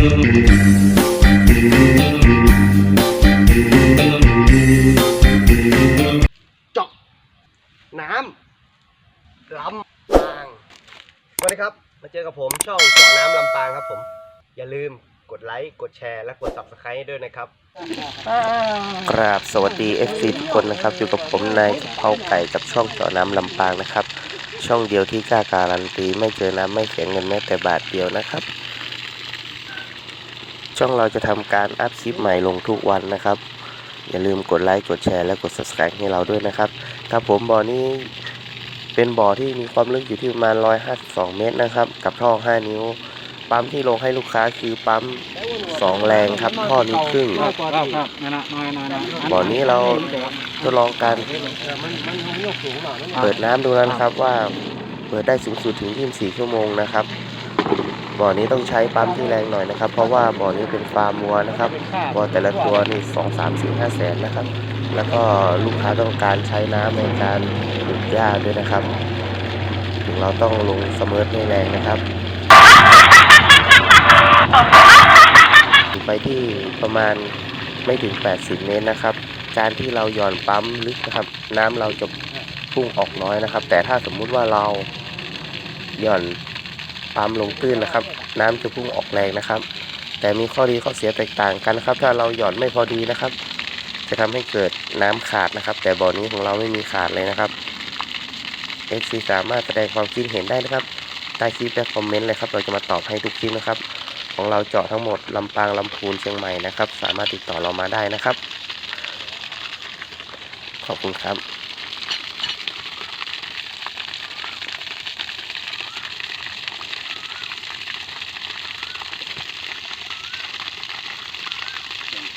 เจาะน้ำลำปางสวัสดีครับ มาเจอกับผมช่องเจาะน้ำลำปางครับผม อย่าลืมกดไลค์ กดแชร์ และกด subscribe ให้ด้วยนะครับ กราบสวัสดี FC ทุกคนนะครับ อยู่กับผมนายกะเพราไก่กับช่องเจาะน้ำลำปางนะครับ ช่องเดียวที่กล้าการันตีไม่เจอน้ำไม่เสียเงินแม้แต่บาทเดียวนะครับ ช่องเราจะทำการอัพคลิปใหม่ลงทุกวันนะครับ อย่าลืมกดไลค์กดแชร์และกด subscribe ให้เราด้วยนะครับครับผมบ่อนี้เป็นบ่อที่มีความลึกอยู่ที่ประมาณ 152 เมตรนะครับ กับท่อ 5 นิ้ว ปั๊มที่ลงให้ลูกค้าคือปั๊ม 2 แรงครับท่อนิ้วครึ่งบ่อยน้อยน้อยบ่อนี้เราทดลองการเปิดน้ำดูแล้วนะครับว่าเปิดได้สูงสุดถึง 24 ชั่วโมงนะครับ บ่อนี้ต้องใช้ปั๊มที่แรงหน่อยนะครับ เพราะว่าบ่อนี้เป็นฟาร์มวัวนะครับวัวแต่ละตัวนี่2 3 4 5แสนนะครับ แล้วก็ลูกค้าต้องการใช้น้ำในการปลูกหญ้าด้วยนะครับ ถึงเราต้องลงสมิร์ทให้แรงนะครับ ไปที่ประมาณไม่ถึง 80 เมตรนะครับ การที่เราหย่อนปั๊มลึกนะครับ น้ำเราจะพุ่งออกน้อยนะครับ แต่ถ้าสมมุติว่าเราหย่อน ปั๊มลงตื้นนะครับ น้ำจะพุ่งออกแรงนะครับ แต่มีข้อดีข้อเสียแตกต่างกันนะครับ ถ้าเราหย่อนไม่พอดีนะครับ จะทำให้เกิดน้ำขาดนะครับ แต่บ่อนี้ของเราไม่มีขาดเลยนะครับ FC สามารถแสดงความคิดเห็นได้นะครับใต้คลิปและคอมเมนต์เลยครับ เราจะมาตอบให้ทุกคลิปนะครับ ของเราเจาะทั้งหมดลำปางลำพูนเชียงใหม่นะครับ สามารถติดต่อเรามาได้นะครับ ขอบคุณครับ